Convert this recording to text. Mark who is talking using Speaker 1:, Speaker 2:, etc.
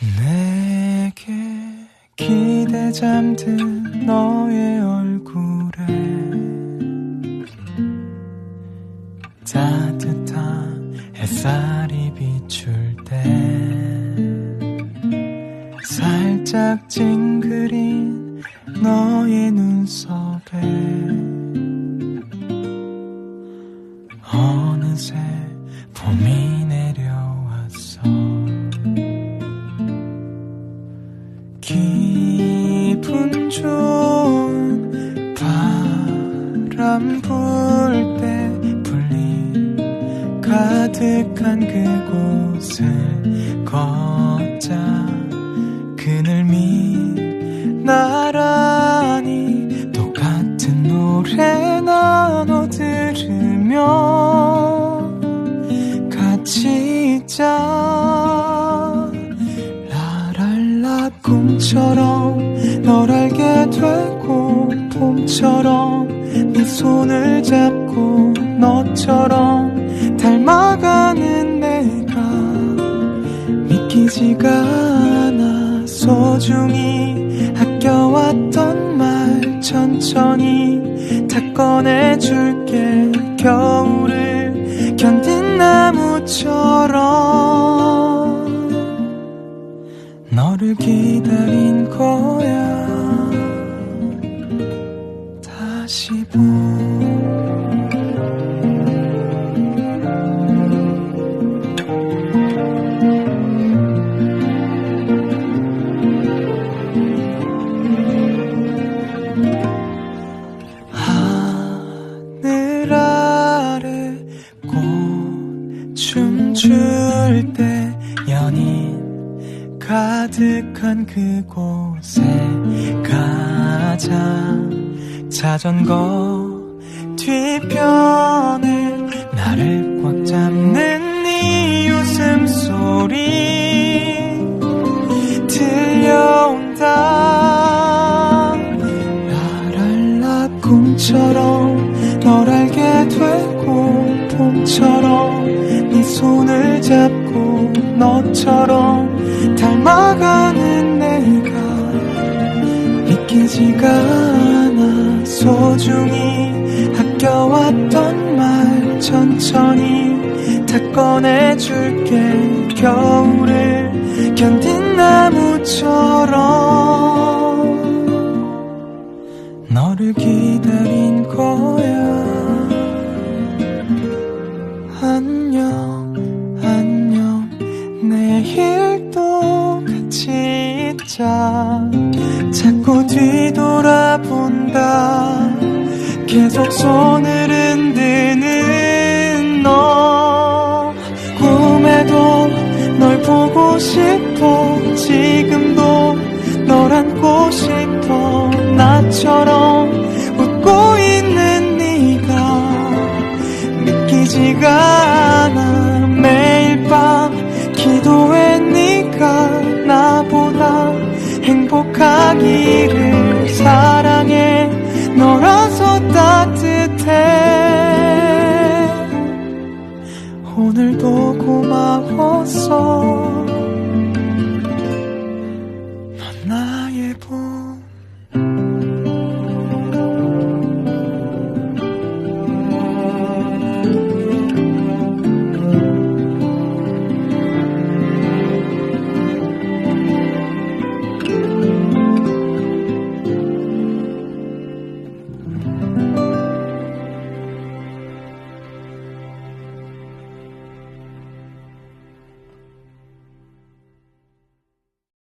Speaker 1: 내게 기대 잠든 너의 얼굴에 따뜻한 햇살이 비출 때 살짝 찡그린 너의 눈썹에 어느새 봄이 기분 좋은 바람 불때 불빛 가득한 그곳을 걷자. 그늘 밑 나란히 똑같은 노래 나눠 들으며 같이 있자 꿈처럼 널 알게 되고 봄처럼 네 손을 잡고 너처럼 닮아가는 내가 믿기지가 않아 소중히 아껴왔던 말 천천히 다 꺼내줄게. 겨울을 견딘 나무처럼 다시 보 하늘 아래 꽃 춤 출 때 연인 가득한 그곳에 가자 자전거 뒤편에 나를 꽉 잡는 네 웃음소리. 들려온다. 라랄라 꿈처럼 널 알게 되고 봄처럼 네 손을 잡고 너처럼 닮아가는 내가 믿기지가 소중히 아껴왔던 말 천천히 다 꺼내줄게. 겨울을 견딘 나무처럼 너를 기다린 거야. 안녕 뒤돌아본다. 계속 손을 흔드는 너. 꿈에도 널 보고 싶어. 지금도 널 안고 싶어. 나처럼 웃고 있는 네가 믿기지가 않아